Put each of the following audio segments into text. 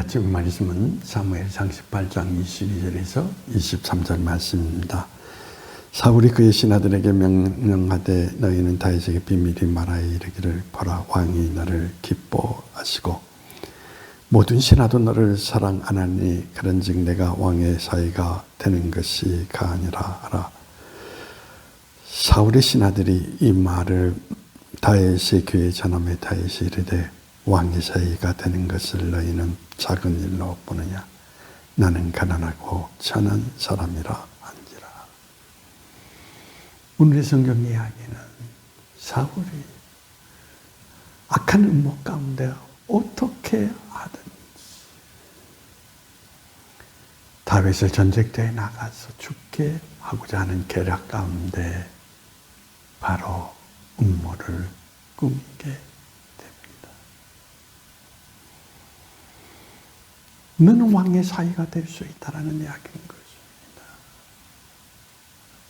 지금 말씀은 사무엘상 18장 22절에서 23절 말씀입니다. 사울이 그의 신하들에게 명령하되 너희는 다윗에게 비밀이 말하여 이르기를 보라 왕이 너를 기뻐하시고 모든 신하도 너를 사랑 안 하니 그런즉 내가 왕의 사이가 되는 것이 가아니라 하라. 사울의 신하들이 이 말을 다윗의 귀에 전함에 다윗이 이르되 왕의 사이가 되는 것을 너희는 작은 일로 보느냐? 나는 가난하고 천한 사람이라 한지라. 오늘의 성경 이야기는 사울이 악한 음모 가운데 어떻게 하든지 다윗을 전쟁터에 나가서 죽게 하고자 하는 계략 가운데 바로 음모를 꾸미게 됩니다. 너는 왕의 사이가 될 수 있다라는 이야기인 것입니다.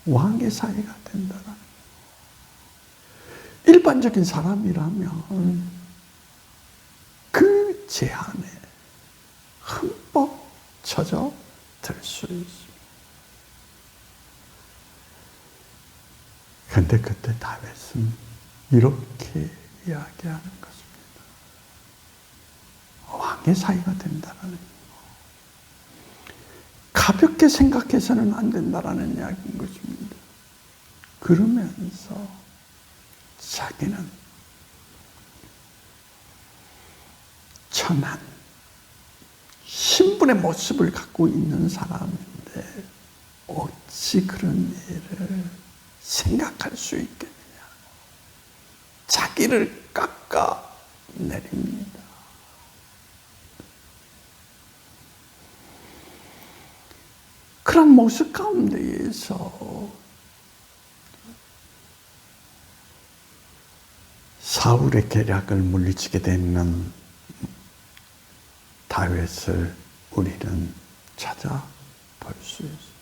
왕의 사이가 된다라는 일반적인 사람이라면 그 제한에 흠뻑 쳐져 들수 있습니다. 근데 그때 다윗은 이렇게 이야기하는 것입니다. 왕의 사이가 된다는 거. 가볍게 생각해서는 안 된다라는 이야기인 것입니다. 그러면서 자기는 천한 신분의 모습을 갖고 있는 사람인데 어찌 그런 일을 생각할 수 있겠느냐. 자기를 깎아 내립니다. 그런 모습 가운데에서 사울의 계략을 물리치게 되는 다윗을 우리는 찾아볼 수 있습니다.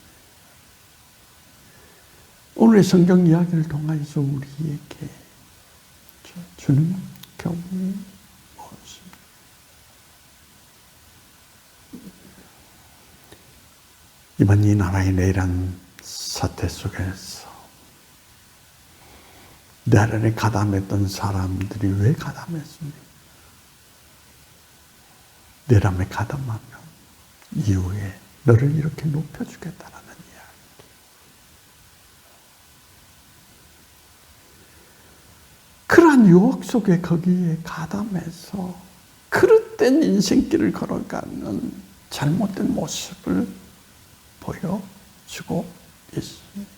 오늘의 성경 이야기를 통해서 우리에게 주는 교훈이 무엇입니까? 이번 이 나라의 내란 사태 속에서 내란에 가담했던 사람들이 왜 가담했습니까? 내란에 가담하면 이후에 너를 이렇게 높여주겠다라는 이야기. 그러한 유혹 속에 거기에 가담해서 그릇된 인생길을 걸어가는 잘못된 모습을 보여주고 있습니다.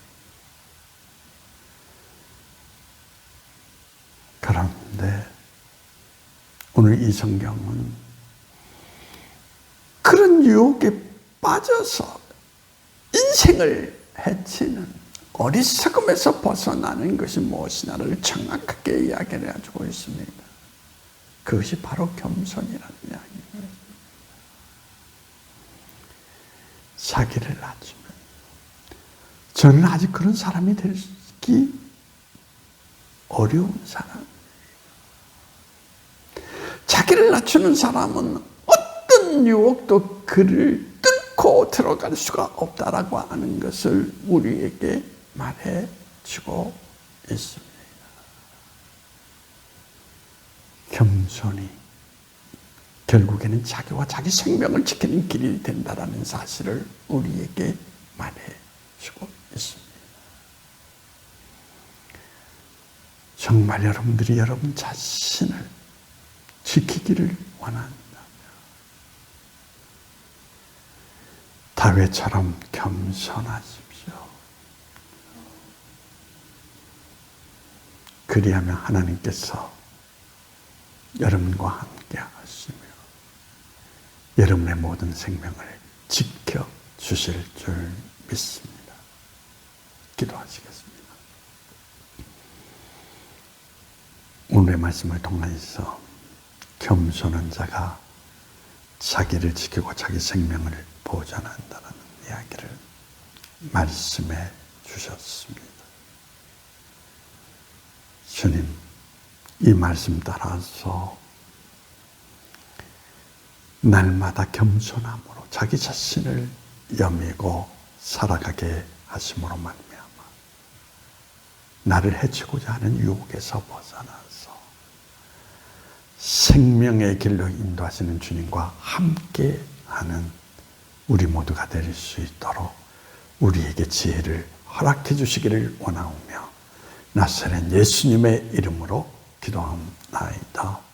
그런데 오늘 이 성경은 그런 유혹에 빠져서 인생을 해치는 어리석음에서 벗어나는 것이 무엇이냐를 정확하게 이야기를 해주고 있습니다. 그것이 바로 겸손이라는 이야기입니다. 자기를 낮추면 저는 아직 그런 사람이 되기 어려운 사람. 자기를 낮추는 사람은 어떤 유혹도 그를 뚫고 들어갈 수가 없다라고 하는 것을 우리에게 말해 주고 있습니다. 겸손이 결국에는 자기와 자기 생명을 지키는 길이 된다라는 사실을 우리에게 말해 주고 있습니다. 정말 여러분들이 여러분 자신을 지키기를 원한다면 다윗처럼 겸손하십시오. 그리하면 하나님께서 여러분과 함께 하시며 여러분의 모든 생명을 지켜 주실 줄 믿습니다. 기도하시겠습니다. 오늘의 말씀을 통해서 겸손한 자가 자기를 지키고 자기 생명을 보존한다는 이야기를 말씀해 주셨습니다. 주님, 이 말씀 따라서 날마다 겸손함으로 자기 자신을 여미고 살아가게 하심으로 말미암아 나를 해치고자 하는 유혹에서 벗어나서 생명의 길로 인도하시는 주님과 함께 하는 우리 모두가 될 수 있도록 우리에게 지혜를 허락해 주시기를 원하오며 나사렛 예수님의 이름으로 기도합나이다.